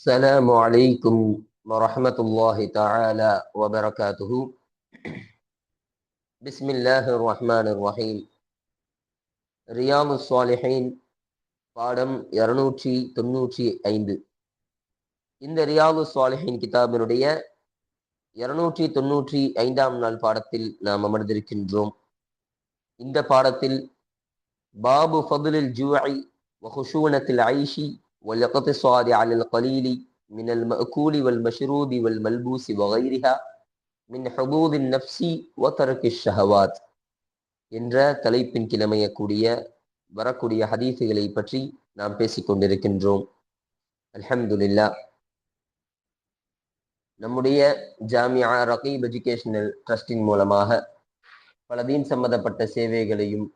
السلام عليكم ورحمة الله تعالى وبركاته بسم الله الرحمن الرحيم ரியாமு சாலிஹின் பாடம் இருநூற்றி தொண்ணூற்றி ஐந்து இந்த ரியாது சாலிஹின் கிதாபினுடைய இருநூற்றி தொண்ணூற்றி ஐந்தாம் நாள் பாடத்தில் நாம் அமர்ந்திருக்கின்றோம் இந்த பாடத்தில் பாபு ஃபதுலில் ஜூஐ وخشونة العيش والاقتصاد على القليل من المأكول والمشروب والملبوس وغيرها من حظوظ النفس وترك الشهوات என்ற தலைப்பின் கிழமையக்கூடிய வரக்கூடிய ஹதீசுகளை பற்றி நாம் பேசிக் கொண்டிருக்கின்றோம் அல்ஹம்துலில்லா நம்முடைய ஜாமியா ரகீப் எஜுகேஷனல் ட்ரஸ்டின் மூலமாக பல தீன் சம்பந்தப்பட்ட சேவைகளையும்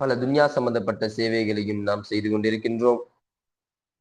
பல துன்யா சம்பந்தப்பட்ட சேவைகளையும் நாம் செய்து கொண்டிருக்கின்றோம்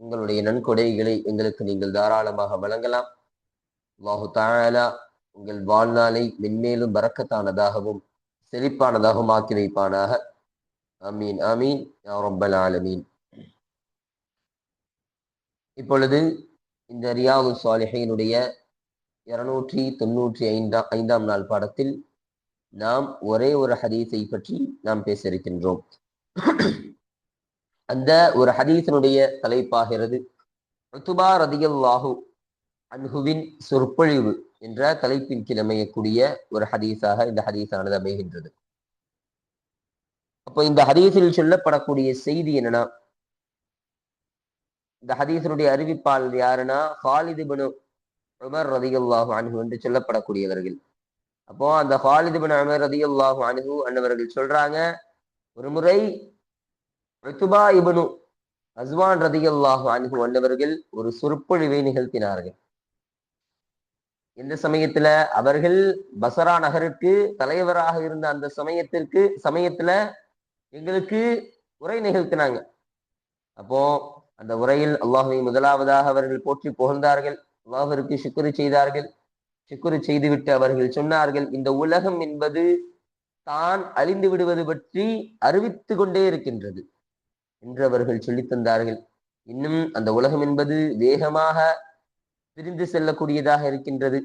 உங்களுடைய நன்கொடைகளை எங்களுக்கு நீங்கள் தாராளமாக வழங்கலாம். அல்லாஹு உங்கள் வாழ்நாளை மென்மேலும் பறக்கத்தானதாகவும் செழிப்பானதாகவும் ஆக்கி வைப்பானாக. அமீன் அமீன் ரப்பல் ஆலமீன். இப்பொழுது இந்த ரியாது சாலிஹையினுடைய இருநூற்றி தொண்ணூற்றி ஐந்தாம் ஐந்தாம் நாள் பாடத்தில் நாம் ஒரே ஒரு ஹதீஸை பற்றி நாம் பேச இருக்கின்றோம். அந்த ஒரு ஹதீசனுடைய தலைப்பாகிறது. ருத்துபா ரதியல்லாஹு அன்ஹுவின் சொற்பொழிவு என்ற தலைப்பின் கிழமையக்கூடிய ஒரு ஹதீஸாக இந்த ஹதீஸானது அமைகின்றது. அப்போ இந்த ஹதீஸில் சொல்லப்படக்கூடிய செய்தி என்னன்னா இந்த ஹதீஸனுடைய அறிவிப்பாளர் யாருன்னா ஹாலிது பனு உமர் ரதியுல்லாஹு அனுகு என்று சொல்லப்படக்கூடியவர்கள். அப்போ அந்த ஹாலிது பனு உமர் ரதியுல்லாஹு அனுகு அன்னவர்கள் சொல்றாங்க ஒரு முறை ருத்துபா இபனு அஸ்வான் ரதியுல்லாஹு அணுகு வந்தவர்கள் ஒரு சொற்பொழிவை நிகழ்த்தினார்கள். இந்த சமயத்துல அவர்கள் பசரா நகருக்கு தலைவராக இருந்த அந்த சமயத்திற்கு சமயத்துல எங்களுக்கு உரை நிகழ்த்தினாங்க. அப்போ அந்த உரையில் அல்லாஹுவை முதலாவதாக அவர்கள் போற்றி புகழ்ந்தார்கள். அல்லாஹிற்கு சுக்குரு செய்தார்கள். சுக்குரு செய்துவிட்டு அவர்கள் சொன்னார்கள் இந்த உலகம் என்பது தான் அழிந்து விடுவது பற்றி அறிவித்து கொண்டே இருக்கின்றது. என்று அவர்கள் சொல்லித் தந்தார்கள். இன்னும் அந்த உலகம் என்பது வேகமாக பிரிந்து செல்லக்கூடியதாக இருக்கின்றது.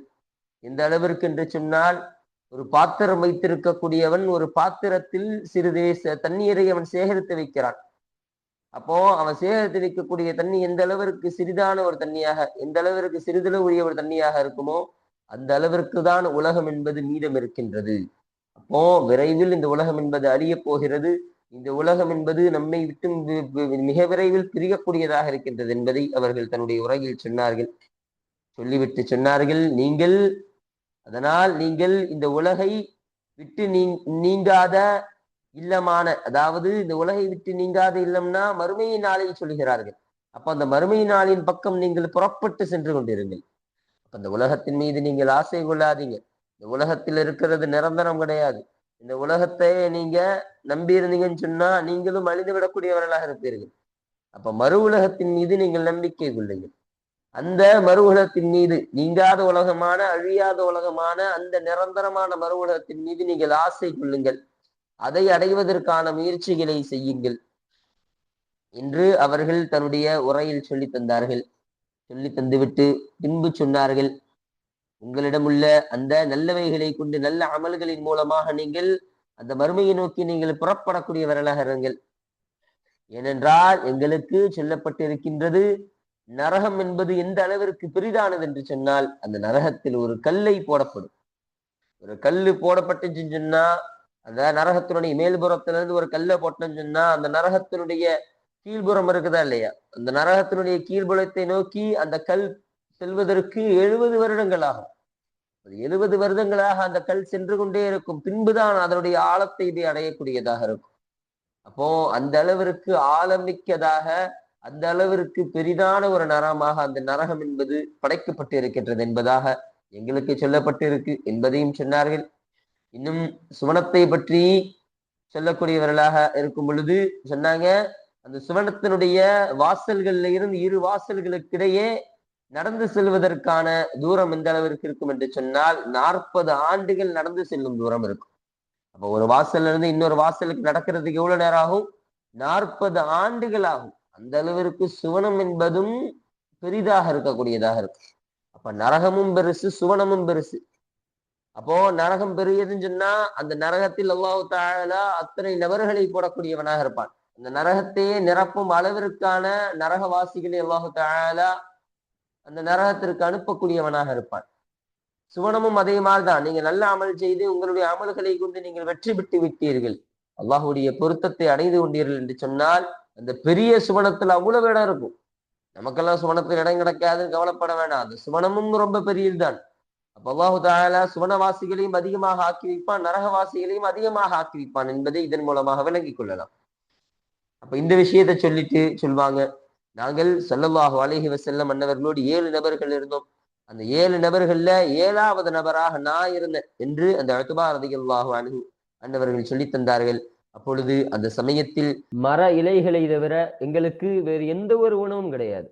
எந்த அளவிற்கு என்று சொன்னால் ஒரு பாத்திரம் வைத்திருக்கக்கூடியவன் ஒரு பாத்திரத்தில் சிறிது தண்ணீரை அவன் சேகரித்து வைக்கிறான். அப்போ அவன் சேகரித்து வைக்கக்கூடிய தண்ணி எந்த அளவிற்கு சிறிதான ஒரு தண்ணியாக எந்த அளவிற்கு சிறிதளவு உரிய ஒரு தண்ணியாக இருக்குமோ அந்த அளவிற்கு தான் உலகம் என்பது மீதம் இருக்கின்றது. அப்போ விரைவில் இந்த உலகம் என்பது அழியப் போகிறது. இந்த உலகம் என்பது நம்மை விட்டு மிக விரைவில் பிரியக்கூடியதாக இருக்கின்றது என்பதை அவர்கள் தன்னுடைய உரையில் சொன்னார்கள். சொல்லிவிட்டு சொன்னார்கள் நீங்கள் அதனால் நீங்கள் இந்த உலகை விட்டு நீ நீங்காத இல்லமான அதாவது இந்த உலகை விட்டு நீங்காத இல்லம்னா மறுமையை நாளில் சொல்கிறார்கள் அப்ப அந்த மறுமை நாளின் பக்கம் நீங்கள் புறப்பட்டு சென்று கொண்டிருங்கள். அப்ப அந்த உலகத்தின் மீது நீங்கள் ஆசை கொள்ளாதீங்க. இந்த உலகத்தில் இருக்கிறது நிரந்தரம் கிடையாது. இந்த உலகத்தை நீங்க நம்பி இருந்தீங்கன்னு சொன்னா நீங்களும் அழிந்து விடக்கூடியவர்களாக இருப்பீர்கள். அப்ப மறு உலகத்தின் மீது நீங்கள் நம்பிக்கை கொள்ளுங்கள். அந்த மறு உலகத்தின் மீது நீங்காத உலகமான அழியாத உலகமான அந்த நிரந்தரமான மறு உலகத்தின் மீது நீங்கள் ஆசை கொள்ளுங்கள். அதை அடைவதற்கான முயற்சிகளை செய்யுங்கள். என்று அவர்கள் தன்னுடைய உரையில் சொல்லி தந்தார்கள். சொல்லி தந்துவிட்டு பின்பு சொன்னார்கள். உங்களிடம் உள்ள அந்த நல்லவைகளை கொண்டு நல்ல அமல்களின் மூலமாக நீங்கள் அந்த மறுமையை நோக்கி நீங்கள் புறப்படக்கூடியவர்களாக இருங்கள். ஏனென்றால் எங்களுக்கு சொல்லப்பட்டிருக்கின்றது நரகம் என்பது எந்த அளவிற்கு பெரிதானது என்று சொன்னால் அந்த நரகத்தில் ஒரு கல்லை போடப்படும். ஒரு கல்லு போடப்பட்டுச்சுன்னு சொன்னா அந்த நரகத்தினுடைய மேல்புறத்துல இருந்து ஒரு கல்லை போட்டோம்னு சொன்னா அந்த நரகத்தினுடைய கீழ்புறம் இருக்குதா இல்லையா? அந்த நரகத்தினுடைய கீழ்புறத்தை நோக்கி அந்த கல் செல்வதற்கு எழுபது வருடங்கள் ஆகும். எழுபது வருடங்களாக அந்த கல் சென்று கொண்டே இருக்கும். பின்புதான் அதனுடைய ஆழத்தை இது அடையக்கூடியதாக இருக்கும். அப்போ அந்த அளவிற்கு ஆழமிக்கதாக அந்த அளவிற்கு பெரிதான ஒரு நரகமாக அந்த நரகம் என்பது படைக்கப்பட்டு இருக்கின்றது என்பதாக எங்களுக்கு சொல்லப்பட்டு இருக்கு என்பதையும் சொன்னார்கள். இன்னும் சுவனத்தை பற்றி சொல்லக்கூடியவர்களாக இருக்கும் பொழுது சொன்னாங்க அந்த சுவனத்தினுடைய வாசல்கள்ல இருந்து இரு வாசல்களுக்கிடையே நடந்து செல்வதற்கான தூரம் எந்த அளவிற்கு இருக்கும் என்று சொன்னால் நாற்பது ஆண்டுகள் நடந்து செல்லும் தூரம் இருக்கும். அப்ப ஒரு வாசல்ல இருந்து இன்னொரு வாசலுக்கு நடக்கிறதுக்கு எவ்வளவு நேரம் ஆகும்? நாற்பது ஆண்டுகள் ஆகும். அந்த அளவிற்கு சுவனம் என்பதும் பெரிதாக இருக்கக்கூடியதாக இருக்கு அப்ப நரகமும் பெருசு சுவனமும் பெருசு. அப்போ நரகம் பெரியதுன்னு சொன்னா அந்த நரகத்தில் அல்லாஹு தாழலா அத்தனை நபர்களை போடக்கூடியவனாக இருப்பான். அந்த நரகத்தையே நிரப்பும் அளவிற்கான நரகவாசிகளை அல்லாஹு தாழலா அந்த நரகத்திற்கு அனுப்பக்கூடியவனாக இருப்பான். சுவனமும் அதே மாதிரிதான் நீங்க நல்ல அமல் செய்து உங்களுடைய அமல்களை கொண்டு நீங்கள் வெற்றி பெற்று விட்டீர்கள். அல்லாஹுடைய பொருத்தத்தை அடைந்து கொண்டீர்கள் என்று சொன்னால் அந்த பெரிய சுவனத்துல அவ்வளவு இடம் இருக்கும். நமக்கெல்லாம் சுவனத்தில் இடம் கிடைக்காதுன்னு கவலைப்பட வேண்டாம் அந்த சுவனமும் ரொம்ப பெரியதுதான். அப்ப அல்லாஹு தாலா சுவனவாசிகளையும் அதிகமாக ஆக்கி வைப்பான் நரகவாசிகளையும் அதிகமாக ஆக்கி வைப்பான் என்பதை இதன் மூலமாக விளங்கிக் கொள்ளலாம். அப்ப இந்த விஷயத்தை சொல்லிட்டு சொல்வாங்க. நாங்கள் சொல்லல்லாஹு அலஹி வசல்லம் அன்னவர்களோடு ஏழு நபர்கள் இருந்தோம். அந்த ஏழு நபர்கள்ல ஏழாவது நபராக நான் இருந்தேன் என்று அந்த அழுத்துபா ரதிகல்லாஹு அணுகு அன்னவர்கள் சொல்லி தந்தார்கள். அப்பொழுது அந்த சமயத்தில் மர இலைகளை தவிர எங்களுக்கு வேறு எந்த ஒரு உணவும் கிடையாது.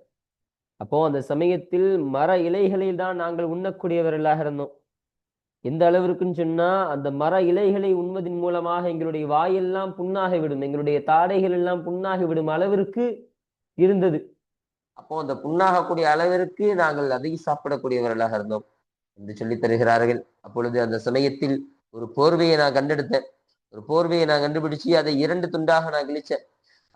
அப்போ அந்த சமயத்தில் மர இலைகளில் தான் நாங்கள் உண்ணக்கூடியவர்களாக இருந்தோம். எந்த அளவிற்குன்னு சொன்னா அந்த மர இலைகளை உண்வதன் மூலமாக எங்களுடைய வாயெல்லாம் புண்ணாகி விடும் எங்களுடைய தாடைகள் எல்லாம் புண்ணாகி விடும் அளவிற்கு இருந்தது. அப்போ அந்த புண்ணாகக்கூடிய அளவிற்கு நாங்கள் அதிகம் சாப்பிடக்கூடியவர்களாக இருந்தோம் என்று சொல்லி தருகிறார்கள். அப்பொழுது அந்த சமயத்தில் ஒரு போர்வையை நான் கண்டெடுத்தேன். ஒரு போர்வையை நான் கண்டுபிடிச்சு அதை இரண்டு துண்டாக நான் கிழிச்சேன்.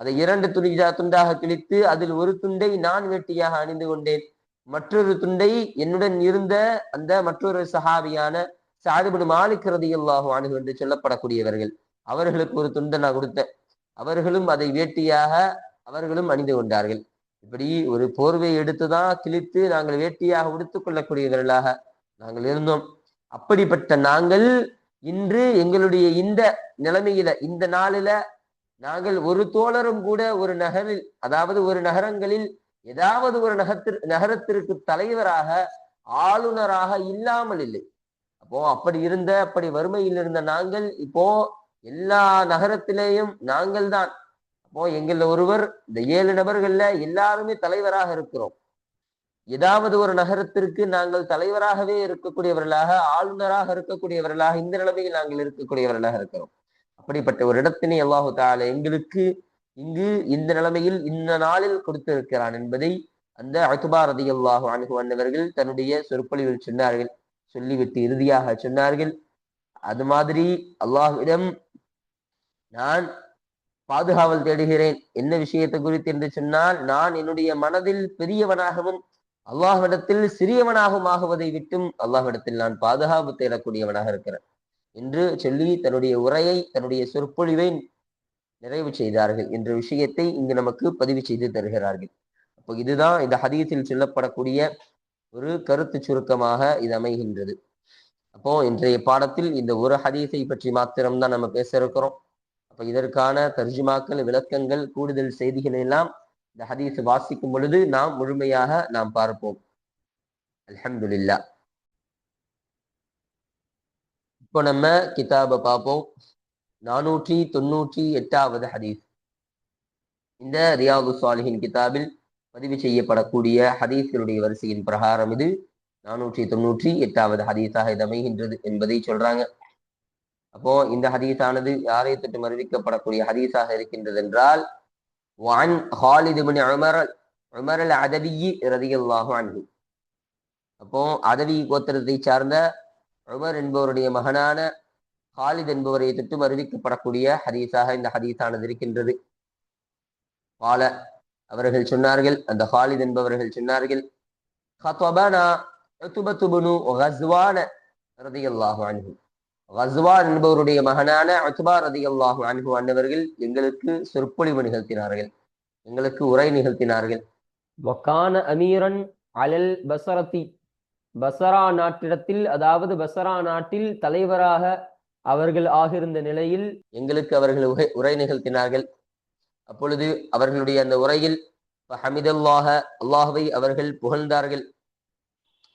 அதை இரண்டு துணிஜா துண்டாக கிழித்து அதில் ஒரு துண்டை நான் வேட்டியாக அணிந்து கொண்டேன். மற்றொரு துண்டை என்னுடன் இருந்த அந்த மற்றொரு சஹாபியான சாதுபடு மாலிக் ரதியல்லாஹு அணுகு என்று சொல்லப்படக்கூடியவர்கள். அவர்களுக்கு ஒரு துண்டை நான் கொடுத்தேன். அவர்களும் அதை வேட்டியாக அவர்களும் அணிந்து கொண்டார்கள். இப்படி ஒரு போர்வை எடுத்துதான் கிழித்து நாங்கள் வேட்டியாக உடுத்துக் கொள்ளக்கூடியவர்களாக நாங்கள் இருந்தோம். அப்படிப்பட்ட நாங்கள் இன்று எங்களுடைய இந்த நிலைமையில இந்த நாளில நாங்கள் ஒரு தோழரும் கூட ஒரு நகரில் அதாவது ஒரு நகரங்களில் ஏதாவது ஒரு நகத்திற்கு நகரத்திற்கு தலைவராக ஆளுநராக இல்லாமல் இல்லை. அப்போ அப்படி இருந்த அப்படி வறுமையில் இருந்த நாங்கள் இப்போ எல்லா நகரத்திலேயும் நாங்கள் தான் இப்போ எங்கள ஒருவர் இந்த ஏழு நபர்கள்ல எல்லாருமே தலைவராக இருக்கிறோம். ஏதாவது ஒரு நகரத்திற்கு நாங்கள் தலைவராகவே இருக்கக்கூடியவர்களாக ஆளுநராக இருக்கக்கூடியவர்களாக இந்த நிலைமையில் நாங்கள் இருக்கக்கூடியவர்களாக இருக்கிறோம். அப்படிப்பட்ட ஒரு இடத்தினை அல்லாஹு தால எங்களுக்கு இங்கு இந்த நிலைமையில் இந்த நாளில் கொடுத்திருக்கிறான் என்பதை அந்த அத்துபா ரதி அல்லாஹு அணுகு வந்தவர்கள் தன்னுடைய சொற்பொழிவில் சொன்னார்கள். சொல்லிவிட்டு இறுதியாக சொன்னார்கள். அது மாதிரி அல்லாஹுவிடம் நான் பாதுகாவல் தேடுகிறேன். என்ன விஷயத்தை குறித்து என்று சொன்னால் நான் என்னுடைய மனதில் பெரியவனாகவும் அல்லாஹ்விடத்தில் சிறியவனாகவும் ஆகுவதை விட்டும் அல்லாஹ்விடத்தில் நான் பாதுகாப்பு தேடக்கூடியவனாக இருக்கிறேன். என்று சொல்லி தன்னுடைய உரையை தன்னுடைய சொற்பொழிவை நிறைவு செய்தார்கள். என்ற விஷயத்தை இங்கு நமக்கு பதிவு செய்து தருகிறார்கள். அப்போ இதுதான் இந்த ஹதீஸில் சொல்லப்படக்கூடிய ஒரு கருத்து சுருக்கமாக இது அமைகின்றது. அப்போ இன்றைய பாடத்தில் இந்த ஒரு ஹதீஸை பற்றி மாத்திரம்தான் நம்ம பேச இருக்கிறோம். அப்ப இதற்கான தர்ஜுமாக்கள் விளக்கங்கள் கூடுதல் செய்திகளை எல்லாம் இந்த ஹதீஸ் வாசிக்கும் பொழுது நாம் முழுமையாக நாம் பார்ப்போம். அலமதுல்லா இப்போ நம்ம கிதாபை பார்ப்போம். நானூற்றி தொண்ணூற்றி எட்டாவது ஹதீஸ். இந்த ரியாது சாலிஹின் கிதாபில் பதிவு செய்யப்படக்கூடிய ஹதீஸ்களுடைய வரிசையின் பிரகாரம் இது. நானூற்றி தொண்ணூற்றி எட்டாவது ஹதீஸாக இது அமைகின்றது என்பதை சொல்றாங்க. அப்போ இந்த ஹதீஸானது யாரை தொட்டும் அறிவிக்கப்படக்கூடிய ஹதீஸாக இருக்கின்றது என்றால் وعن خالد بن عمر عمر العدوي رضي الله عنه அப்போ அதவி கோத்திரத்தை சார்ந்த உமர் என்பவருடைய மகனான ஹாலித் என்பவரை தொட்டும் அறிவிக்கப்படக்கூடிய ஹதீஸாக இந்த ஹதீஸானது இருக்கின்றது பால அவர்கள் சொன்னார்கள் அந்த ஹாலித் என்பவர்கள் சொன்னார்கள் خطبنا عتبة بن ஹஸ்வான் என்பவருடைய மகனான அத்பா ரதி அல்லாஹு அன்பு அன்னவர்கள் எங்களுக்கு சொற்பொழிவு நிகழ்த்தினார்கள். எங்களுக்கு உரை நிகழ்த்தினார்கள். வக்கான அமீரன் அலல் பசரதி பசரா நாட்டிடத்தில் அதாவது பசரா நாட்டில் தலைவராக அவர்கள் ஆகிருந்த நிலையில் எங்களுக்கு அவர்கள் உரை உரை நிகழ்த்தினார்கள். அப்பொழுது அவர்களுடைய அந்த உரையில் ஹமிதல்லாக அல்லாஹுவை அவர்கள் புகழ்ந்தார்கள்.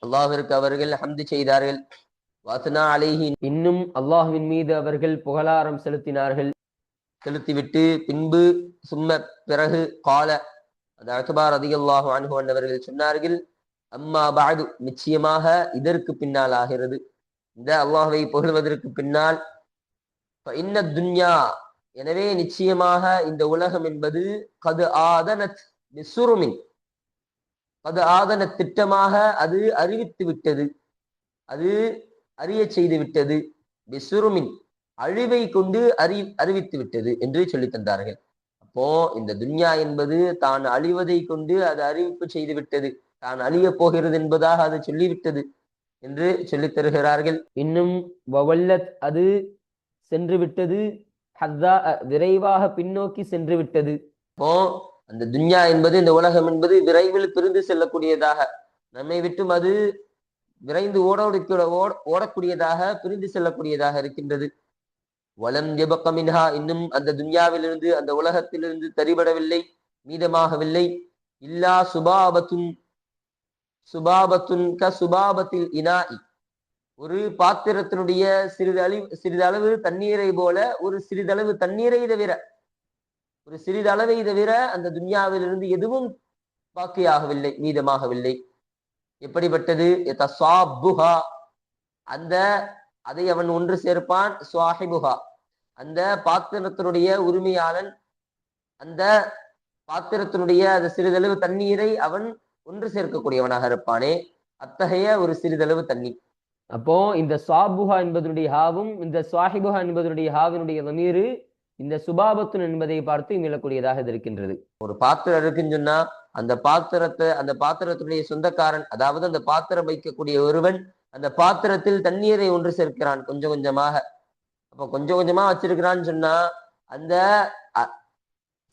அல்லாஹிற்கு அவர்கள் ஹம்து செய்தார்கள். வாசனா அலேஹி இன்னும் அல்லாஹுவின் மீது அவர்கள் புகழாரம் செலுத்தினார்கள். செலுத்திவிட்டு பின்பு சும்ம பிறகு கால அந்த அக்பார் அதிகல்லாஹு அன்ஹு அவர்கள் சொன்னார்கள் அம்மா பாது நிச்சயமாக இதற்கு பின்னால் ஆகிறது. இந்த அல்லாஹுவை புகழ்வதற்கு பின்னால் இன்ன துன்யா எனவே நிச்சயமாக இந்த உலகம் என்பது கது ஆதனத் பிசுருமின் கது ஆதன திட்டமாக அது அறிவித்து விட்டது அது அறிய செய்து விட்டது. பிசுருமின் அழிவை கொண்டு அறி அறிவித்து விட்டது என்று சொல்லி தந்தார்கள். அப்போ இந்த துன்யா என்பது தான் அழிவதை கொண்டு அது அறிவிப்பு செய்து விட்டது. தான் அழிய போகிறது என்பதாக அது சொல்லிவிட்டது என்று சொல்லித் தருகிறார்கள். இன்னும் வவல்லத் அது சென்று விட்டது. ஹத்தா விரைவாக பின்னோக்கி சென்று விட்டது. அப்போ அந்த துன்யா என்பது இந்த உலகம் என்பது விரைவில் பிரிந்து செல்லக்கூடியதாக. நம்மை விட்டும் அது விரைந்து ஓட ஓடக்கூடியதாக பிரிந்து செல்லக்கூடியதாக இருக்கின்றது. வலம் ஜெபக்கமின்ஹா இன்னும் அந்த துன்யாவிலிருந்து அந்த உலகத்திலிருந்து தரிபடவில்லை மீதமாகவில்லை. இல்லா சுபாபத்துன் சுபாபத்துன் க சுபாபத்தில் இனாஇ. ஒரு பாத்திரத்தினுடைய சிறிதளவு சிறிதளவு தண்ணீரை போல ஒரு சிறிதளவு தண்ணீரை தவிர ஒரு சிறிதளவை தவிர அந்த துன்யாவிலிருந்து எதுவும் பாக்கியாகவில்லை மீதமாகவில்லை. எப்படிப்பட்டது? அந்த அதை அவன் ஒன்று சேர்ப்பான் சுவாஹிபுஹா. அந்த பாத்திரத்தினுடைய உரிமையாளன் அந்த பாத்திரத்தினுடைய அந்த சிறிதளவு தண்ணீரை அவன் ஒன்று சேர்க்கக்கூடியவனாக இருப்பானே. அத்தகைய ஒரு சிறிதளவு தண்ணி அப்போ இந்த சாபுஹா என்பதனுடைய ஹாவும் இந்த சுவாஹிபுஹா என்பதனுடைய ஹாவினுடைய தமீரு இந்த சுபாபத்துன் என்பதை பார்த்து மீளக்கூடியதாக இருக்கின்றது. ஒரு பாத்திரம் இருக்குன்னு சொன்னா அந்த பாத்திரத்தை அந்த பாத்திரத்துடைய சொந்தக்காரன் அதாவது அந்த பாத்திரம் வைக்கக்கூடிய ஒருவன் அந்த பாத்திரத்தில் தண்ணீரை ஒன்று சேர்க்கிறான் கொஞ்சம் கொஞ்சமாக. அப்ப கொஞ்சம் கொஞ்சமா வச்சிருக்கிறான்னு சொன்னா அந்த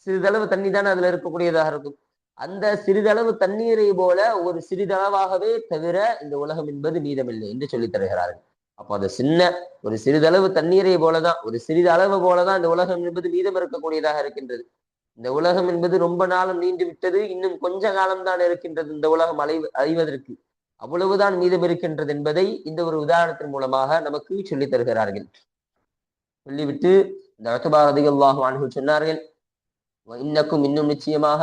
சிறிதளவு தண்ணி தானே அதுல இருக்கக்கூடியதாக இருக்கும். அந்த சிறிதளவு தண்ணீரை போல ஒரு சிறிதளவாகவே தவிர இந்த உலகம் என்பது மீதமில்லை என்று சொல்லித் தருகிறார்கள். அப்போ அந்த சின்ன ஒரு சிறிதளவு தண்ணீரை போலதான் ஒரு சிறிது அளவு போலதான் இந்த உலகம் என்பது மீதம் இருக்கக்கூடியதாக இருக்கின்றது. இந்த உலகம் என்பது ரொம்ப நாளும் நீண்டு விட்டது இன்னும் கொஞ்ச காலம்தான் இருக்கின்றது இந்த உலகம் அழிவு அழிவதற்கு. அவ்வளவுதான் மீதம் இருக்கின்றது என்பதை இந்த ஒரு உதாரணத்தின் மூலமாக நமக்கு சொல்லித் தருகிறார்கள். சொல்லிவிட்டு இந்த ரத்துபாரதிகல்லாஹு அன்ஹு சொன்னார்கள் இன்னக்கும் இன்னும் நிச்சயமாக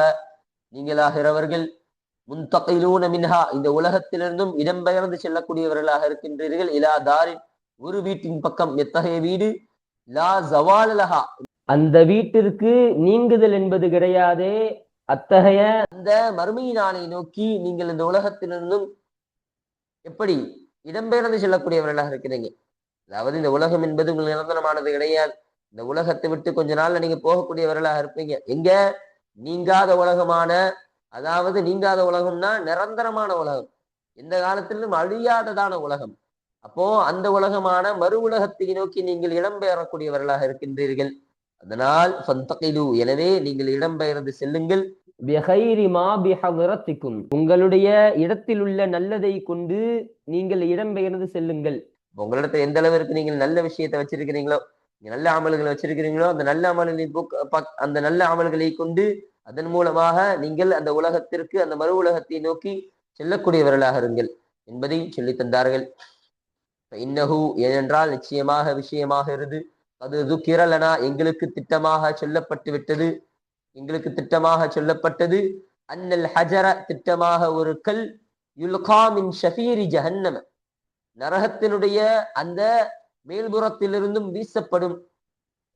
நீங்களாகிறவர்கள் முன்தகையிலூன மின்ஹா இந்த உலகத்திலிருந்தும் இடம்பெயர்ந்து செல்லக்கூடியவர்களாக இருக்கின்றீர்கள். இலா தாரின் ஒரு வீட்டின் பக்கம் எத்தகைய வீடு? லா ஜவாலலஹா அந்த வீட்டிற்கு நீங்குதல் என்பது கிடையாதே. அத்தகைய அந்த மறுமையினானை நோக்கி நீங்கள் இந்த உலகத்திலிருந்தும் எப்படி இடம்பெயர்ந்து செல்லக்கூடியவர்களாக இருக்கிறீங்க? அதாவது இந்த உலகம் என்பது உங்களுக்கு நிரந்தரமானது கிடையாது. இந்த உலகத்தை விட்டு கொஞ்ச நாள்ல நீங்க போகக்கூடியவர்களாக இருப்பீங்க. எங்க? நீங்காத உலகமான அதாவது நீங்காத உலகம்னா நிரந்தரமான உலகம். எந்த காலத்திலும் அழியாததான உலகம். அப்போ அந்த உலகமான மறு உலகத்தை நோக்கி நீங்கள் இடம்பெயரக்கூடியவர்களாக இருக்கின்றீர்கள். அதனால் ஃபந்தகிலு. எனவே நீங்கள் இடம்பெயர்ந்து செல்லுங்கள். உங்களுடைய இடத்தில் உள்ள நல்லதை கொண்டு நீங்கள் இடம்பெயர்ந்து செல்லுங்கள். உங்களிடத்துல எந்த அளவிற்கு நீங்கள் நல்ல விஷயத்தை வச்சிருக்கிறீங்களோ நல்ல அமல்களை வச்சிருக்கிறீங்களோ அந்த நல்ல அமல்களை அந்த நல்ல அமல்களை கொண்டு அதன் மூலமாக நீங்கள் அந்த உலகத்திற்கு அந்த மறு உலகத்தை நோக்கி செல்லக்கூடியவர்களாக இருங்கள் என்பதை சொல்லித் தந்தார்கள். இன்னஹு ஏனென்றால் நிச்சயமாக விஷயமாக இருந்து அது துக்கிரலனா எங்களுக்கு திட்டமாக சொல்லப்பட்டு விட்டது. எங்களுக்கு திட்டமாக சொல்லப்பட்டது. அன்னல் ஹஜர திட்டமாக ஒரு கல் யுல்காமின் ஷஃபீரி ஜஹன்னம. நரகத்தினுடைய அந்த மேல்புறத்திலிருந்தும் வீசப்படும்.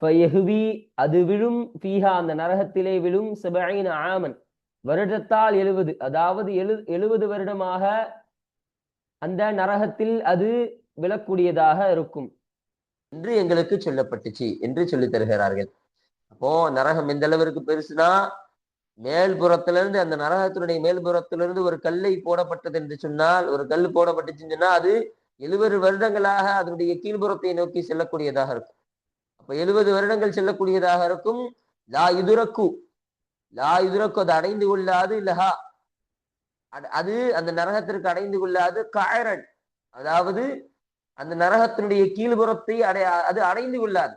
பயகுவி அது விழும் பீஹா அந்த நரகத்திலே விழும் சபைன ஆமன். வருடத்தால் எழுவது அதாவது எழு எழுபது வருடமாக அந்த நரகத்தில் அது விழக்கூடியதாக இருக்கும். என்று எங்களுக்கு சொல்லப்பட்டுச்சு என்று சொல்லி தருகிறார்கள். அப்போ நரகம் எந்த அளவிற்கு பெருசுனா மேல்புறத்திலிருந்து அந்த நரகத்தினுடைய மேல்புறத்திலிருந்து ஒரு கல்லை போடப்பட்டது என்று சொன்னால் ஒரு கல் போடப்பட்டுச்சுன்னு சொன்னா அது எழுபது வருடங்களாக அதனுடைய கீழ்புறத்தை நோக்கி செல்லக்கூடியதாக இருக்கும். அப்ப எழுபது வருடங்கள் செல்லக்கூடியதாக இருக்கும். லா இதுரக்கு லா இதுரக்கு அது அடைந்து கொள்ளாது இல்லஹா அது அந்த நரகத்திற்கு அடைந்து கொள்ளாது காயரன் அதாவது அந்த நரகத்தினுடைய கீழ்புறத்தை அடை அது அடைந்து கொள்ளாது.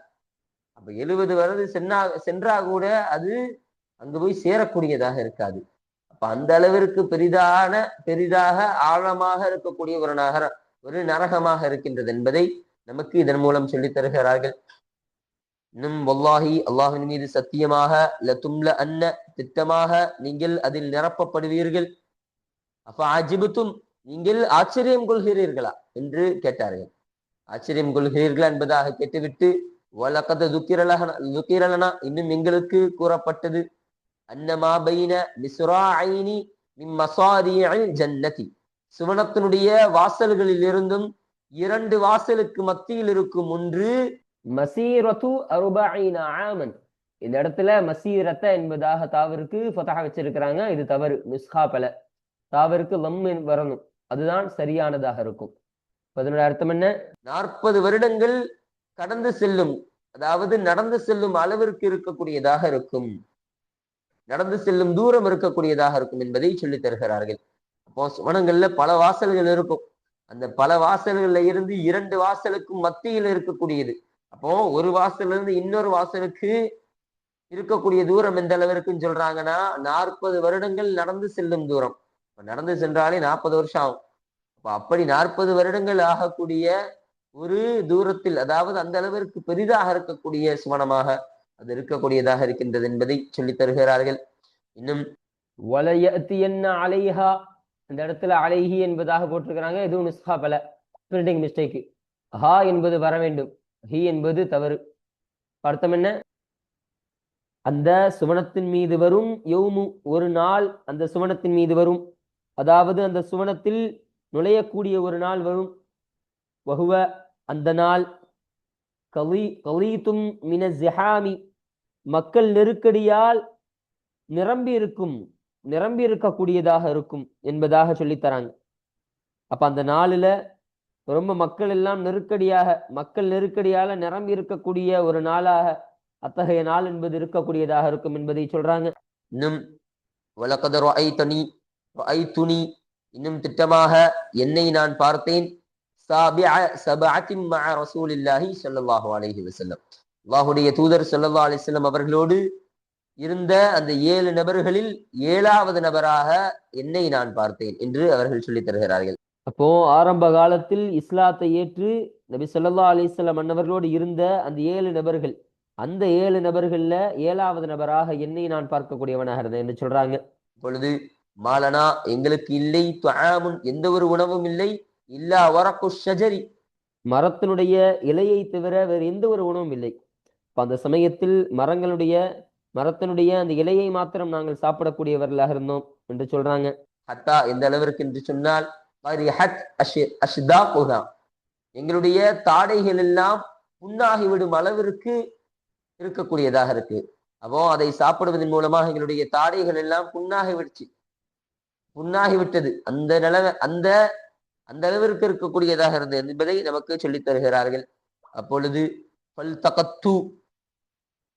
அப்ப எழுபது வருது சென்னா சென்றா கூட அது அங்கு போய் சேரக்கூடியதாக இருக்காது. அப்ப அந்த அளவிற்கு பெரிதான பெரிதாக ஆழமாக இருக்கக்கூடிய ஒரு நகரம் ஒரு நரகமாக இருக்கின்றது என்பதை நமக்கு இதன் மூலம் சொல்லித் தருகிறார்கள். இன்னும் வல்லாஹி அல்லாஹின் மீது சத்தியமாக லதும்ல அன்ன திட்டமாக நீங்கள் அதில் நிரப்பப்படுவீர்கள். அப்ப அஜிபுத்தும் நீங்கள் ஆச்சரியம் கொள்கிறீர்களா? என்று கேட்டார்கள். ஆச்சரியம் கொள்கிறீர்கள் என்பதாக கேட்டுவிட்டு வலக்கத துக்கிரலகன துக்கிரலனா இன்னும் எங்களுக்கு கூறப்பட்டது. அன்னமா பைன மிஸ்ராஐனி மின் மசாரியில் ஜன்னதி. சுவனத்தினுடைய வாசல்களில் இருந்தும் இரண்டு வாசலுக்கு மத்தியில் இருக்கும் ஒன்று மசீரத்து அருபைன ஆமன். இந்த இடத்துல மசீரத்த என்பதாக தாவருக்கு ஃபதாக வச்சிருக்கிறாங்க. இது தவறு மிஸ்ஹாபல தாவருக்கு லம் என் வரணும். அதுதான் சரியானதாக இருக்கும். அதனோட அர்த்தம் என்ன? நாற்பது வருடங்கள் கடந்து செல்லும் அதாவது நடந்து செல்லும் அளவிற்கு இருக்கக்கூடியதாக இருக்கும். நடந்து செல்லும் தூரம் இருக்கக்கூடியதாக இருக்கும் என்பதை சொல்லித் தருகிறார்கள். அப்போ சுவனங்கள்ல பல வாசல்கள் இருக்கும். அந்த பல வாசல்கள்ல இருந்து இரண்டு வாசலுக்கும் மத்தியில் இருக்கக்கூடியது. அப்போ ஒரு வாசல்ல இருந்து இன்னொரு வாசலுக்கு இருக்கக்கூடிய தூரம் எந்த அளவிற்குன்னு சொல்றாங்கன்னா நாற்பது வருடங்கள் நடந்து செல்லும் தூரம். நடந்து சென்றாலே நாற்பது வருஷம் ஆகும். அப்படி நாற்பது வருடங்கள் ஆகக்கூடிய ஒரு தூரத்தில் அதாவது அந்த அளவிற்கு பெரிதாக இருக்கக்கூடிய சுவனமாக அது இருக்கக்கூடியதாக இருக்கின்றது என்பதை சொல்லி தருகிறார்கள். இன்னும் வலையத்தியன்ன அலைஹா? இந்த இடத்துல அலைஹி என்பதாக போட்டிருக்கிறாங்க. எதுவும் மிஸ்ஹாபல பிரிண்டிங் மிஸ்டேக் ஹா என்பது வர வேண்டும். ஹி என்பது தவறு. அர்த்தம் என்ன? அந்த சுவனத்தின் மீது வரும் யோமு ஒரு நாள் அந்த சுவனத்தின் மீது வரும். அதாவது அந்த சுவனத்தில் நுழையக்கூடிய ஒரு நாள் வரும். வகுவ அந்த நாள். கலி கலீத்தும் மின ஜிஹாமி மக்கள் நெருக்கடியால் நிரம்பி இருக்கும் நிரம்பி இருக்கக்கூடியதாக இருக்கும் என்பதாக சொல்லித் தராங்க. அப்ப அந்த நாளில் ரொம்ப மக்கள் எல்லாம் நெருக்கடியாக மக்கள் நெருக்கடியால நிரம்பி இருக்கக்கூடிய ஒரு நாளாக அத்தகைய நாள் என்பது இருக்கக்கூடியதாக இருக்கும் என்பதை சொல்றாங்க. இன்னும் வலக்கதர் ஐ தனி ஐ துணி இன்னும் திட்டமாக என்னை நான் பார்த்தேன். அல்லாஹ்வுடைய தூதர் ஸல்லல்லாஹு அலைஹி வஸல்லம் அவர்களோடு இருந்த அந்த ஏழு நபர்களில் ஏழாவது நபராக என்னை நான் பார்த்தேன் என்று அவர்கள் சொல்லித் தருகிறார்கள். அப்போ ஆரம்ப காலத்தில் இஸ்லாத்தை ஏற்று நபி ஸல்லல்லாஹு அலைஹி வஸல்லம் அன்னவர்களோடு இருந்த அந்த ஏழு நபர்கள் அந்த ஏழு நபர்கள்ல ஏழாவது நபராக என்னை நான் பார்க்கக்கூடியவனாக இருந்தேன் என்று சொல்றாங்க. இப்பொழுது மாலனா எங்களுக்கு இல்லை எந்த ஒரு உணவும் இல்லை இல்லா வரக்கு ஷஜரி. மரத்தினுடைய இலையை தவிர வேறு எந்த ஒரு உணவும் இல்லை. இப்போ அந்த சமயத்தில் மரங்களுடைய மரத்தினுடைய அந்த இலையை மாத்திரம் நாங்கள் சாப்பிடக்கூடியவர்களாக இருந்தோம் என்று சொல்றாங்க. ஹத்தா எந்த அளவிற்கு என்று சொன்னால் எங்களுடைய தாடைகள் எல்லாம் புண்ணாகி விடும் அளவிற்கு இருக்கக்கூடியதாக இருக்கு. அப்போ அதை சாப்பிடுவதன் மூலமாக எங்களுடைய தாடைகள் எல்லாம் புண்ணாகி விடுச்சு புண்ணாகி விட்டது அந்த நிலவ அந்த அந்த அளவிற்கு இருக்கக்கூடியதாக இருந்தது என்பதை நமக்கு சொல்லித் தருகிறார்கள். அப்பொழுது பல் தகத்து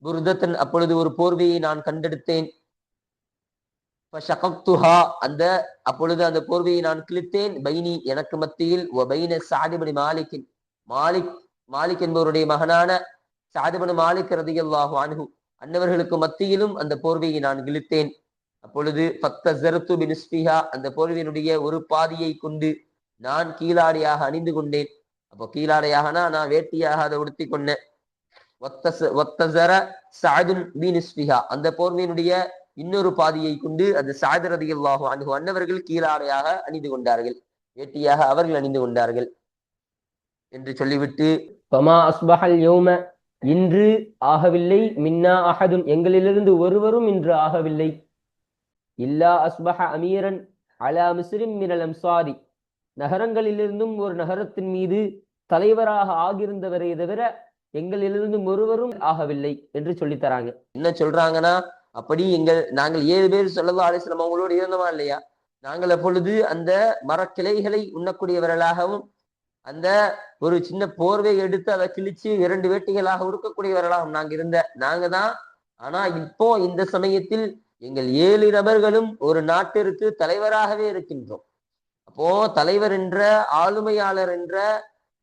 புருதத்தன் அப்பொழுது ஒரு போர்வையை நான் கண்டெடுத்தேன். அந்த அப்பொழுது அந்த போர்வையை நான் கிழித்தேன். பைனி எனக்கு மத்தியில் சாதிபடி மாலிக்கின் மாலிக் மாலிக் என்பவருடைய மகனான சாதிபனு மாலிக் ரதியல்லாஹு அனுகு அன்னவர்களுக்கு மத்தியிலும் அந்த போர்வையை நான் கிழித்தேன். அப்பொழுது பத்த ஜெருத்து பினிஸ்பிஹா அந்த பொருளினுடைய ஒரு பாதியை கொண்டு நான் கீழாடையாக அணிந்து கொண்டேன். அப்போ கீழாடையாகனா நான் வேட்டியாக அதை உடுத்தி கொண்டேன். அந்த போர்வையினுடைய இன்னொரு பாதியை கொண்டு அந்த சாதர் ரதியல்லாஹு அணுகு அன்னவர்கள் கீழாடையாக அணிந்து கொண்டார்கள். வேட்டியாக அவர்கள் அணிந்து கொண்டார்கள். என்று சொல்லிவிட்டு பமா அஸ்பஹல் யோம இன்று ஆகவில்லை மின்னா அஹதுன் எங்களிலிருந்து ஒருவரும் இன்று ஆகவில்லை இல்லா அஸ்பஹ அமீரன் அலா மிஸ்ரிம் மினல் அம்சாரி. நகரங்களிலிருந்தும் ஒரு நகரத்தின் மீது தலைவராக ஆகியிருந்தவரை தவிர எங்களிலிருந்தும் ஒருவரும் ஆகவில்லை என்று சொல்லித் தராங்க. என்ன சொல்றாங்கன்னா அப்படி எங்கள் நாங்கள் ஏழு பேர் சொல்லலாம் அலிஸ்லாம் அவங்களோடு இருந்தோமா இல்லையா? நாங்கள் அப்பொழுது அந்த மரக்கிளைகளை உண்ணக்கூடியவர்களாகவும் அந்த ஒரு சின்ன போர்வை எடுத்து அதை கிழிச்சு இரண்டு வேட்டிகளாக உடுக்கக்கூடியவர்களாகவும் நாங்க இருந்த நாங்க தான் ஆனா இப்போ இந்த சமயத்தில் எங்கள் ஏழு நபர்களும் ஒரு நாட்டிற்கு தலைவராகவே இருக்கின்றோம். அப்போ தலைவர் என்ற ஆளுமையாளர் என்ற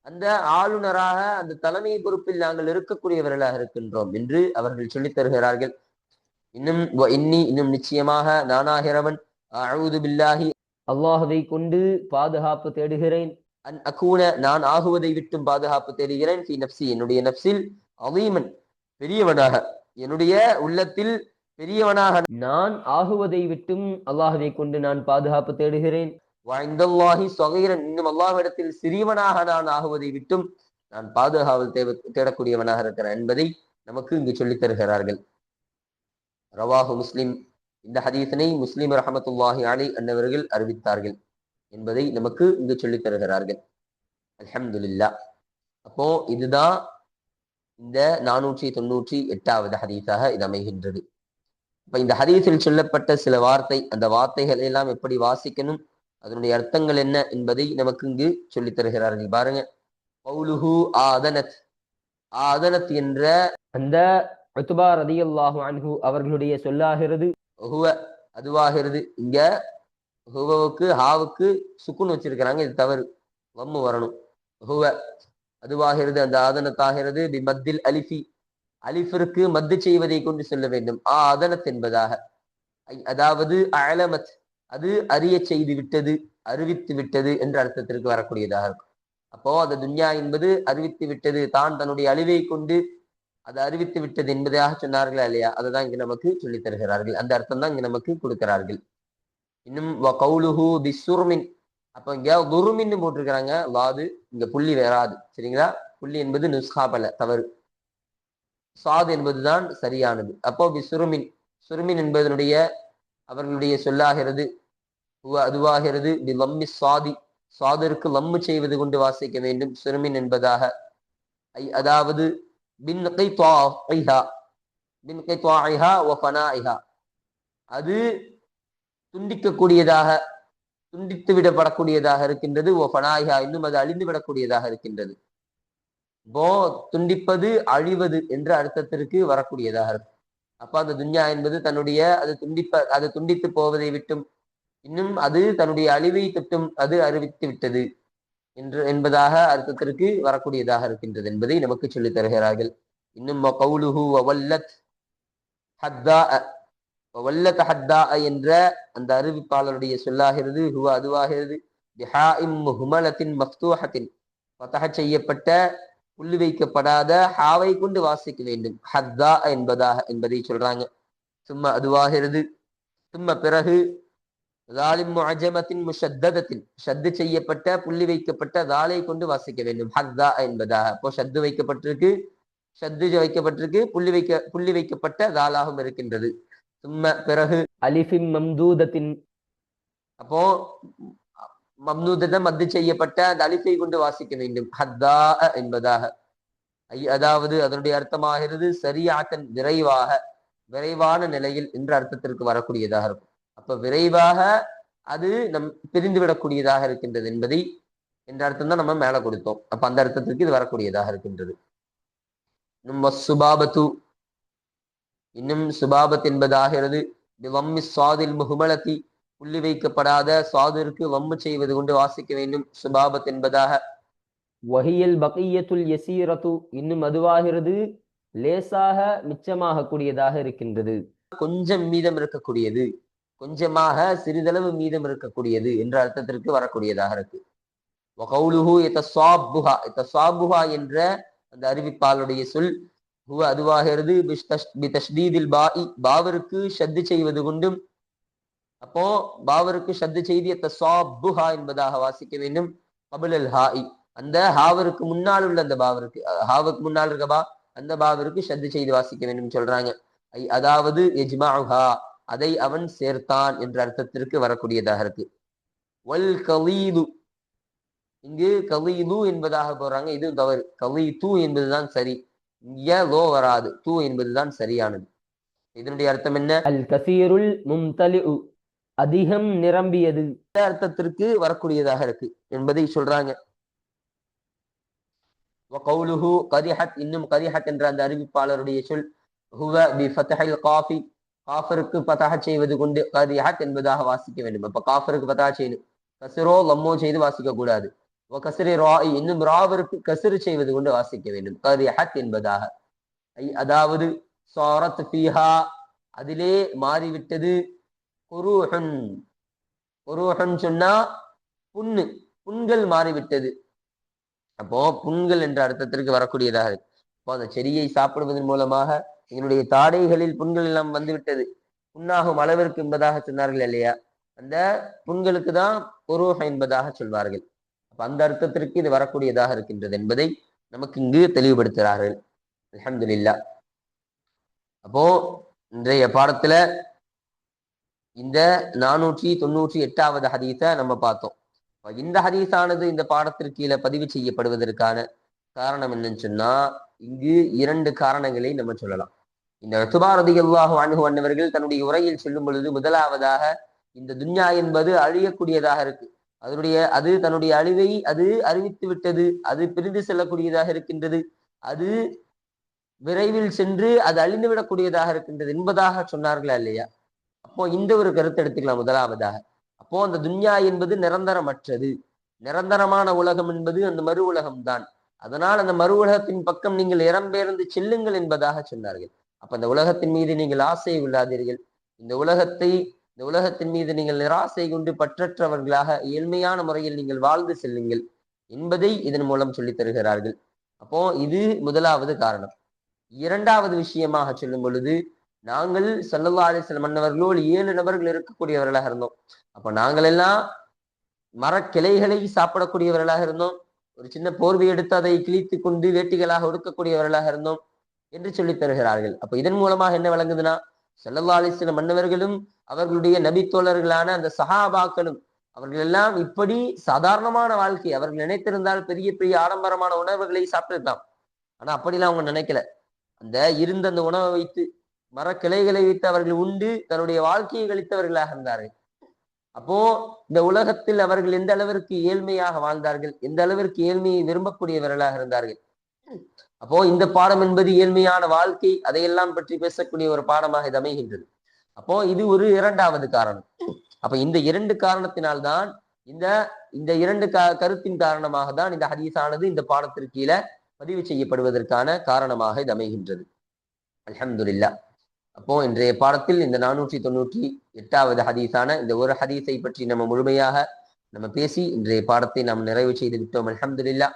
அந்த ஆளுநராக அந்த தலைமை பொறுப்பில் நாங்கள் இருக்கக்கூடியவர்களாக இருக்கின்றோம் என்று அவர்கள் சொல்லித் தருகிறார்கள். இன்னும் இன்னி இன்னும் நிச்சயமாக நானாகிறவன் அஊது பில்லாஹி. அல்லாஹுவை கொண்டு பாதுகாப்பு தேடுகிறேன். அன் அகூன நான் ஆகுவதை விட்டும் பாதுகாப்பு தேடுகிறேன். நப்சி என்னுடைய நப்சில் அதீமன் பெரியவனாக என்னுடைய உள்ளத்தில் பெரியவனாக நான் ஆகுவதை விட்டும் அல்லாஹுவை கொண்டு நான் பாதுகாப்பு தேடுகிறேன். வாய்ந்தல்லாஹி சொகைரன் இன்னும் அல்லாஹ்விடத்தில் சிறியவனாக நான் ஆகுவதை விட்டும் நான் பாதுகாவல் தேவ தேடக்கூடியவனாக இருக்கிறேன் என்பதை நமக்கு இங்கு சொல்லித் தருகிறார்கள். ரவாஹு முஸ்லிம் இந்த ஹதீஸனை முஸ்லிம் ரஹமத்துல்லாஹி அலி அன்னவர்கள் அறிவித்தார்கள் என்பதை நமக்கு இங்கு சொல்லித் தருகிறார்கள். அல்ஹம்துலில்லா. அப்போ இதுதான் இந்த நானூற்றி தொண்ணூற்றி எட்டாவது ஹதீஸாக இது அமைகின்றது. இப்ப இந்த ஹதீஸில் சொல்லப்பட்ட சில வார்த்தை அந்த வார்த்தைகளை எல்லாம் எப்படி வாசிக்கணும் அதனுடைய அர்த்தங்கள் என்ன என்பதை நமக்கு இங்கு சொல்லித் தருகிறார்கள். பாருங்க. பௌலுஹு ஆதனத். ஆதனத் என்ற அந்த ருத்துபா ரதி அல்லாஹு அன்ஹு அவர்களுடைய சொல்லாகிறது. ஹுவ அதுவாகிறது. இங்க ஹுவவுக்கு ஹாவுக்கு சுக்குன் வச்சிருக்கிறாங்க. இது தவறு. வம்மு வரணும். ஹுவ அதுவாகிறது அந்த ஆதனத்தாகிறது. பி மத்தில் அலிஃபி. அலிஃபிற்கு மத்து செய்வதை கொண்டு சொல்ல வேண்டும். ஆ அதனத் என்பதாக. அதாவது அலமத் அது அறிய செய்து விட்டது அறிவித்து விட்டது என்ற அர்த்தத்திற்கு வரக்கூடியதாக இருக்கும். அப்போ அந்த துன்யா என்பது அறிவித்து விட்டது தான் தன்னுடைய அழிவை கொண்டு அது அறிவித்து விட்டது என்பதாக சொன்னார்களா இல்லையா? அதுதான் இங்கு நமக்கு சொல்லித் தருகிறார்கள். அந்த அர்த்தம் தான் இங்கு நமக்கு கொடுக்கிறார்கள். இன்னும் வ கௌலுஹு பிசுர்மின். அப்போ இங்க குருமின்னு போட்டிருக்கிறாங்க. வாது இங்க புள்ளி வராது. சரிங்களா? புள்ளி என்பது நுஸ்காபல தவறு. சாது என்பதுதான் சரியானது. அப்போ பிசுருமின் சுருமின். என்பதனுடைய அவர்களுடைய சொல்லாகிறது. அதுவாகிறது. பி லம்மி சாதி. சாதருக்கு லம்மு செய்வது கொண்டு வாசிக்க வேண்டும். சுருமின் என்பதாக. ஐ அதாவது பின் பின் அது துண்டிக்கக்கூடியதாக துண்டித்து விடப்படக்கூடியதாக இருக்கின்றது ஓ ஃபனாயிஹா இன்னும் அது அழிந்து விடக்கூடியதாக இருக்கின்றது. போ துண்டிப்பது அழிவது என்ற அர்த்தத்திற்கு வரக்கூடியதாக இருக்கும். அப்ப அந்த துன்யா என்பது தன்னுடைய அது துண்டிப்ப அது துண்டித்து போவதை விட்டும் இன்னும் அது தன்னுடைய அழிவை தொட்டும் அது அறிவித்து விட்டது என்று என்பதாக அர்த்தத்திற்கு வரக்கூடியதாக இருக்கின்றது என்பதை நமக்கு சொல்லித் தருகிறார்கள். இன்னும் கவுலுஹு வல்லத் ஹத்தா வல்லத் ஹத்தா என்ற அந்த அறிவிப்பாளருடைய சொல்லாகிறது. ஹுவ அதுவாகிறது. பிஹாஇம் ஹுமலத்தின் மஃப்தூஹத்தின் செய்யப்பட்ட புள்ளி வைக்கப்படாத ஹாவை கொண்டு வாசிக்க வேண்டும். ஹத்தா என்பதாக என்பதை சொல்றாங்க. சும்மா அதுவாகிறது. சும்மா பிறகு தாலிம் முஅஜமத்தின் முஷத்ததத்தின் ஷத்து செய்யப்பட்ட புள்ளி வைக்கப்பட்ட தாலை கொண்டு வாசிக்க வேண்டும். ஹத்தா என்பதாக. அப்போ ஷத்து வைக்கப்பட்டிருக்கு ஷத்து வைக்கப்பட்டிருக்கு புள்ளி வைக்க புள்ளி வைக்கப்பட்ட தாலாகவும் இருக்கின்றது. சும்ம பிறகு அலிஃபின் மம்தூதத்தின் அப்போ மம்னூதம் மத்து செய்யப்பட்ட அந்த அலிஃபை கொண்டு வாசிக்க வேண்டும் ஹத்தா என்பதாக ஐ- அதாவது அதனுடைய அர்த்தமாகிறது சரியாக்கன் விரைவாக விரைவான நிலையில் என்ற அர்த்தத்திற்கு வரக்கூடியதாக இருக்கும் அப்ப விரைவாக அது நம் பிரிந்து விடக்கூடியதாக இருக்கின்றது என்பதை என்ற அர்த்தம் தான் நம்ம மேல கொடுத்தோம் அப்ப அந்த அர்த்தத்திற்கு இது வரக்கூடியதாக இருக்கின்றது இன்னும் சுபாபத்து இன்னும் சுபாபத் என்பதாகிறது சுவாதில் முகுமலத்தி புள்ளி வைக்கப்படாத சுவாதிற்கு வம்மு செய்வது கொண்டு வாசிக்க வேண்டும். சுபாபத் என்பதாக. வஹியல் பகியத்துல் யசீரத்து இன்னும் அதுவாகிறது. லேசாக மிச்சமாக கூடியதாக இருக்கின்றது. கொஞ்சம் மீதம் இருக்கக்கூடியது. கொஞ்சமாக சிறிதளவு மீதம் இருக்கக்கூடியது என்ற அர்த்தத்திற்கு வரக்கூடியதாக இருக்கு. வகௌலுஹு எத்தஸ்வாபுஹா எத்தஸ்வாபுஹா என்ற அந்த அறிவிப்பாளுடைய சொல் ஹுவ அதுவாகிறது பாவருக்கு ஷத்து செய்வது கொண்டும் அப்போ பாவருக்கு ஷத்து செய்தி புஹா என்பதாக வாசிக்க வேண்டும். கபுலல் ஹாய் அந்த ஹாவருக்கு முன்னால் உள்ள அந்த பாவருக்கு ஹாவுக்கு முன்னால் இருக்க பா அந்த பாவருக்கு சத்து செய்து வாசிக்க வேண்டும் சொல்றாங்க. ஐ அதாவது எஜ்மாஹா அதை அவன் சேர்த்தான் என்ற அர்த்தத்திற்கு வரக்கூடியதாக இருக்கு. வல் கலீது. இங்கு கலீது என்பதாக போறாங்க இது தவறு. கலீ தூ என்பதுதான் சரி. இங்க லோ வராது. தூ என்பதுதான் சரியானது. இதனுடைய அர்த்தம் என்ன? அல் கசீருல் மும்தலி அதிகம் நிரம்பியது. அர்த்தத்திற்கு வரக்கூடியதாக இருக்கு என்பதை சொல்றாங்க. கவுலுஹு கரிஹத் இன்னும் கரிஹத் என்ற அந்த அறிவிப்பாளருடைய சொல் ஹுவ பி ஃபத்தஹில் காஃபி. காஃபருக்கு பதாக செய்வது கொண்டு கரிஹத் என்பதாக வாசிக்க வேண்டும். அப்ப காஃபருக்கு பதாக செய்யணும். கசுரோ லம்மோ செய்து வாசிக்க கூடாது கசுரி ரா இன்னும் ராவருக்கு கசுறு செய்வது கொண்டு வாசிக்க வேண்டும். கரிஹத் என்பதாக. ஐ அதாவது சாரத் ஃபீஹா அதிலே மாறிவிட்டது. உருஹன் புருவகன் சொன்னா புண்ணு புண்கள் மாறிவிட்டது. அப்போ புண்கள் என்ற அர்த்தத்திற்கு வரக்கூடியதாக இருக்கு. அப்போ அந்த செடியை சாப்பிடுவதன் மூலமாக எங்களுடைய தாடைகளில் புண்கள் எல்லாம் வந்துவிட்டது. புண்ணாகும் அளவிற்கு என்பதாக சொன்னார்கள் இல்லையா? அந்த புண்களுக்கு தான் புருவக என்பதாக சொல்வார்கள். அப்ப அந்த அர்த்தத்திற்கு இது வரக்கூடியதாக இருக்கின்றது என்பதை நமக்கு இங்கு தெளிவுபடுத்துகிறார்கள். அலமதுல்லா அப்போ இன்றைய பாடத்துல இந்த நானூற்றி தொண்ணூற்றி எட்டாவது ஹதீஸை நம்ம பார்த்தோம். இந்த ஹதீஸானது இந்த பாடத்திற்கு கீழே பதிவு செய்யப்படுவதற்கான காரணம் என்னன்னு சொன்னா இங்கு இரண்டு காரணங்களை நம்ம சொல்லலாம். இந்த ரத்துபாரதி அல்லாஹு அணுகு அன்னவர்கள் தன்னுடைய உரையில் சொல்லும் பொழுது முதலாவதாக இந்த துன்யா என்பது அழியக்கூடியதாக இருக்கு. அதனுடைய அது தன்னுடைய அழிவை அது அறிவித்து விட்டது அது பிரிந்து செல்லக்கூடியதாக இருக்கின்றது அது விரைவில் சென்று அது அழிந்து விடக்கூடியதாக இருக்கின்றது என்பதாக சொன்னார்களா இல்லையா? அப்போ இந்த ஒரு கருத்தை எடுத்துக்கலாம் முதலாவதாக. அப்போ அந்த துன்யா என்பது நிரந்தரமற்றது. நிரந்தரமான உலகம் என்பது அந்த மறு உலகம் தான் அதனால் அந்த மறு உலகத்தின் பக்கம் நீங்கள் இடம்பெயர்ந்து செல்லுங்கள் என்பதாக சொன்னார்கள். அப்ப அந்த உலகத்தின் மீது நீங்கள் ஆசை உள்ளாதீர்கள் இந்த உலகத்தை இந்த உலகத்தின் மீது நீங்கள் நிராசை கொண்டு பற்றற்றவர்களாக ஏழ்மையான முறையில் நீங்கள் வாழ்ந்து செல்லுங்கள் என்பதை இதன் மூலம் சொல்லித் தருகிறார்கள். அப்போ இது முதலாவது காரணம். இரண்டாவது விஷயமாக சொல்லும் பொழுது நாங்கள் சல்லல்லா சில மன்னவர்களோடு ஏழு நபர்கள் இருக்கக்கூடியவர்களாக இருந்தோம். அப்ப நாங்கள் எல்லாம் மரக்கிளைகளை சாப்பிடக்கூடியவர்களாக இருந்தோம். ஒரு சின்ன போர்வை எடுத்து அதை கிழித்து கொண்டு வேட்டிகளாக ஒடுக்கக்கூடியவர்களாக இருந்தோம் என்று சொல்லி தருகிறார்கள். அப்ப இதன் மூலமாக என்ன விளங்குதுன்னா சல்லல்லா சில மன்னவர்களும் அவர்களுடைய நபித்தோழர்களான அந்த சஹாபாக்களும் அவர்கள் எல்லாம் இப்படி சாதாரணமான வாழ்க்கை அவர்கள் நினைத்திருந்தால் பெரிய பெரிய ஆடம்பரமான உணவுகளை சாப்பிட்டிருக்கலாம் ஆனா அப்படிலாம் அவங்க நினைக்கல. அந்த இருந்த அந்த உணவை வைத்து மரக்கிளைகளை வைத்து அவர்கள் உண்டு தன்னுடைய வாழ்க்கையை கழித்தவர்களாக இருந்தார்கள். அப்போ இந்த உலகத்தில் அவர்கள் எந்த அளவிற்கு ஏழ்மையாக வாழ்ந்தார்கள் எந்த அளவிற்கு ஏழ்மையை விரும்பக்கூடியவர்களாக இருந்தார்கள்? அப்போ இந்த பாடம் என்பது ஏழ்மையான வாழ்க்கை அதையெல்லாம் பற்றி பேசக்கூடிய ஒரு பாடமாக இது அமைகின்றது. அப்போ இது ஒரு இரண்டாவது காரணம். அப்ப இந்த இரண்டு காரணத்தினால்தான் இந்த இந்த இரண்டு க கருத்தின் காரணமாக தான் இந்த ஹதீஸானது இந்த பாடத்திற்கு கீழே பதிவு செய்யப்படுவதற்கான காரணமாக இது அமைகின்றது. அலமதுல்லா அப்போ இன்றைய பாடத்தில் இந்த நானூற்றி தொண்ணூற்றி எட்டாவது ஹதீஸான இந்த ஒரு ஹதீஸை பற்றி நம்ம முழுமையாக நம்ம பேசி இன்றைய பாடத்தை நாம் நிறைவு செய்து விட்டோம். அல்ஹம்துலில்லா.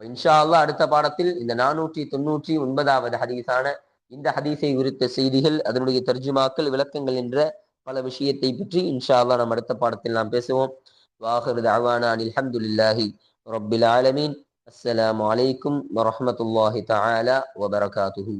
இன்ஷா அல்லாஹ் அடுத்த பாடத்தில் இந்த நானூற்றி தொண்ணூற்றி ஒன்பதாவது ஹதீஸான இந்த ஹதீஸை குறித்த செய்திகள் அதனுடைய தர்ஜுமாக்கள் விளக்கங்கள் என்ற பல விஷயத்தை பற்றி இன்ஷா அல்லாஹ் நம்ம அடுத்த பாடத்தில் நாம் பேசுவோம். வாஹிரு தஅவானா அனில் ஹம்துலில்லாஹி ஆலமீன். அஸ்லாம் வலைக்கும் வரமத்துல்லாஹி தஆலா வபரகாத்துஹு.